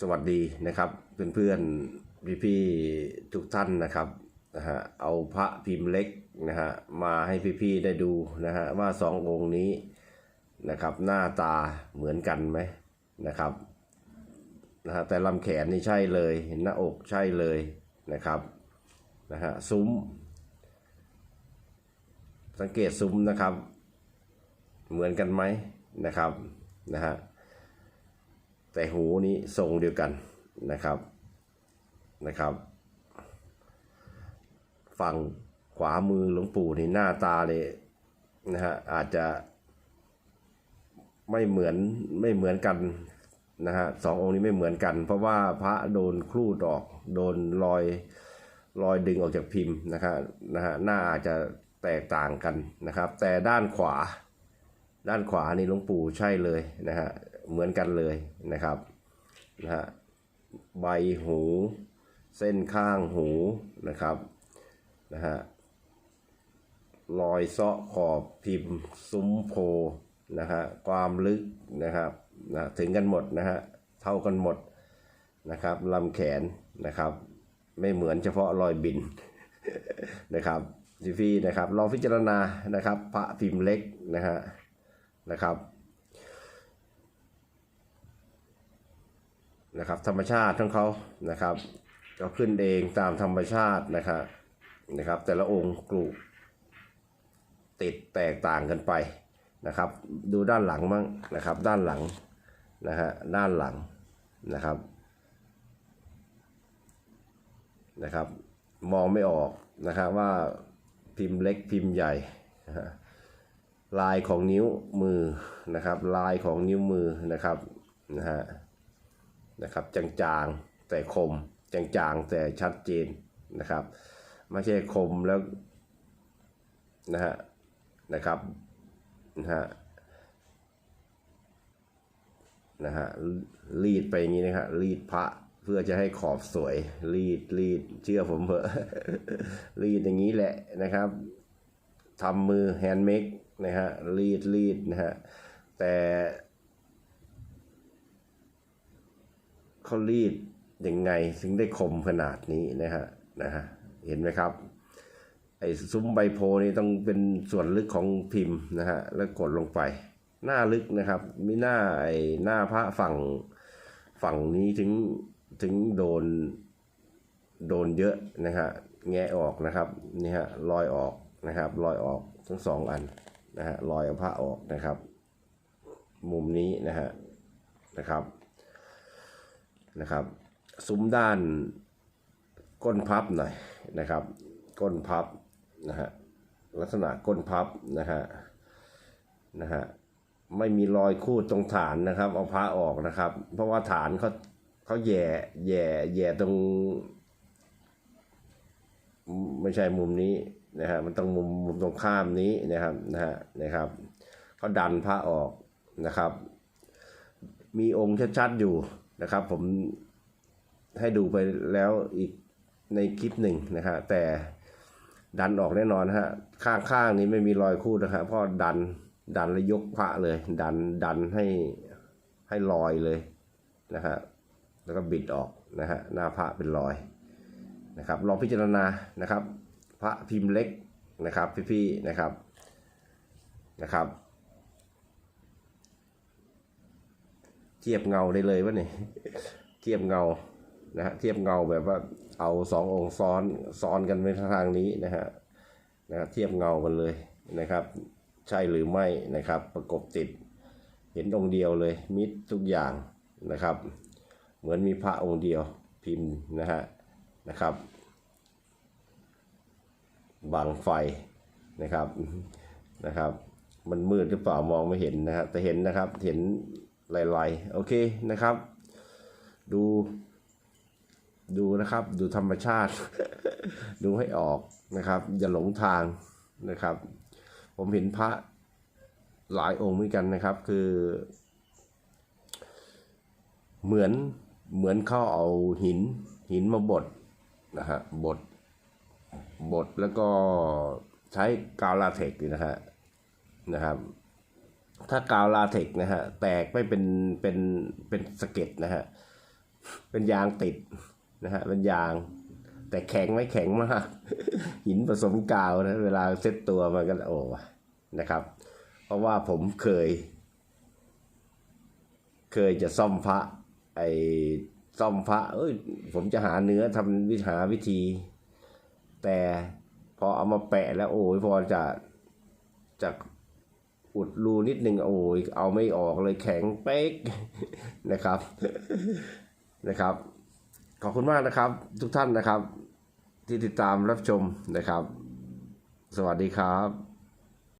สวัสดีนะครับ เพื่อนๆพี่ๆทุกท่านนะครับนะฮะเอาพระพิมพ์เล็กนะฮะมาให้พี่ๆได้ดูนะฮะว่าสององค์นี้นะครับหน้าตาเหมือนกันไหมนะครับนะฮะแต่ลำแขนนี่ใช่เลยหน้าอกใช่เลยนะครับนะฮะซุ้ม สังเกตซุ้มนะครับ เหมือนกันไหมนะครับนะฮะ แต่หูนี้ทรงเดียวกันนะครับนะครับ ฝั่งขวามือหลวงปู่นี่หน้าตาเลยนะฮะอาจจะไม่เหมือนไม่เหมือนกันนะฮะสององค์นี้ไม่เหมือนกัน เพราะว่าพระโดนคลูดออกโดนรอยรอยดึงออกจากพิมพ์นะครับนะฮะหน้าอาจจะแตกต่างกันนะครับ แต่ด้านขวา ด้านขวานี่หลวงปู่ใช่เลยนะฮะ เหมือนกันเลยนะครับนะฮะใบหู เส้นข้างหูนะครับนะฮะรอยเซาะขอบพิมพ์ซุ้มโพนะฮะความลึกนะครับนะถึงกันหมดนะฮะเท่ากันหมดนะครับลำแขนนะครับ ไม่เหมือนเฉพาะรอยบินนะครับพี่นะครับลองพิจารณานะครับ พระพิมพ์เล็กนะฮะนะครับ นะครับ ธรรมชาติของเขานะครับก็ขึ้นเองตามธรรมชาตินะครับนะครับ แต่ละองค์กลุ่ติดแตกต่างกันไปนะครับ ดูด้านหลังมั่งนะครับ ด้านหลังนะฮะด้านหลังนะครับนะครับ มองไม่ออกนะครับว่าพิมพ์เล็กพิมพ์ใหญ่นะฮะลายของนิ้วมือนะครับ ลายของนิ้วมือนะครับนะฮะ นะครับจางๆแต่คมจางๆแต่ชัดเจนนะครับไม่ใช่คมแล้วนะฮะนะครับนะฮะนะฮะรีดไปอย่างนี้นะฮะรีดพระเพื่อจะให้ขอบสวย รีดรีดเชื่อผมเถอะรีดอย่างนี้แหละนะครับทำมือแฮนด์เมดนะฮะรีดรีดนะฮะแต่ เขารีดยังไงถึงได้คมขนาดนี้นะฮะนะฮะเห็นไหมครับไอ้ซุ้มใบโพนี่ต้องเป็นส่วนลึกของพิมพ์นะฮะแล้วกดลงไป หน้าลึกนะครับมีหน้าไอ้หน้าพระฝั่งฝั่งนี้ถึงถึงโดนโดนเยอะนะฮะแงะออกนะครับนี่ฮะรอยออกนะครับรอยออกทั้งสองอันนะฮะรอยเอาผ้าออกนะครับ มุมนี้นะฮะนะครับ นะครับซุ้มด้านก้นพับหน่อยนะครับ ก้นพับนะฮะลักษณะก้นพับนะฮะนะฮะไม่มีรอยคูดตรงฐานนะครับ เอาผ้าออกนะครับ เพราะว่าฐานเขาเขาแย่แย่แย่ตรง ไม่ใช่มุมนี้นะฮะมันต้องมุมมุมตรงข้ามนี้นะครับนะฮะนะครับเขาดันพระออกนะครับ มีองค์ชัดๆอยู่ นะครับ ผมให้ดูไปแล้วอีกในคลิปหนึ่งนะฮะแต่ดันออกแน่นอนนะฮะข้างๆนี้ไม่มีรอยคูดนะครับเพราะดันดันแล้วยกพระเลย ดันดันให้ให้ลอยเลยนะฮะแล้วก็บิดออกนะฮะหน้าพระเป็นรอยนะครับ ลองพิจารณานะครับ พระพิมพ์เล็กนะครับ พี่ๆนะครับนะครับ เทียบเงาได้เลยวะเนี่ยเทียบเงานะฮะเทียบเงาแบบว่าเอาสององค์ซ้อนซ้อนกันไปทางนี้นะฮะนะเทียบเงากันเลยนะครับ ใช่หรือไม่นะครับ ประกบติด เห็นองค์เดียวเลย มิดทุกอย่างนะครับ เหมือนมีพระองค์เดียวพิมพ์นะฮะนะครับบังไฟนะครับนะครับ มันมืดหรือเปล่ามองไม่เห็นนะฮะแต่เห็นนะครับเห็น ลายๆโอเคนะครับ ดู ดูนะครับ ดูธรรมชาติ ดูให้ออกนะครับ อย่าหลงทางนะครับ ผมเห็นพระหลายองค์เหมือนกันนะครับ คือ เหมือนเหมือนเขาเอาหินหินมาบดนะฮะบดบดแล้วก็ใช้กาวลาเทกนะฮะนะครับ ถ้ากาวลาเทกซ์นะฮะแตกไม่เป็นเป็นเป็นสะเก็ดนะฮะเป็นยางติดนะฮะเป็นยาง แต่แข็งไม่แข็งมาก หินผสมกาวนะเวลาเซ็ตตัวมันก็โอ้นะครับ เพราะว่าผมเคย เคยจะซ่อมพระ ไอ้ซ่อมพระ เอ้ย ผมจะหาเนื้อทำวิหาวิธี แต่พอเอามาแปะแล้วโอ้ยพอจะจะ อุดรูนิดนึงโอ้ยเอาไม่ออกเลยแข็งเป๊กนะครับนะครับ ขอบคุณมากนะครับ ทุกท่านนะครับ ที่ติดตามรับชมนะครับ สวัสดีครับ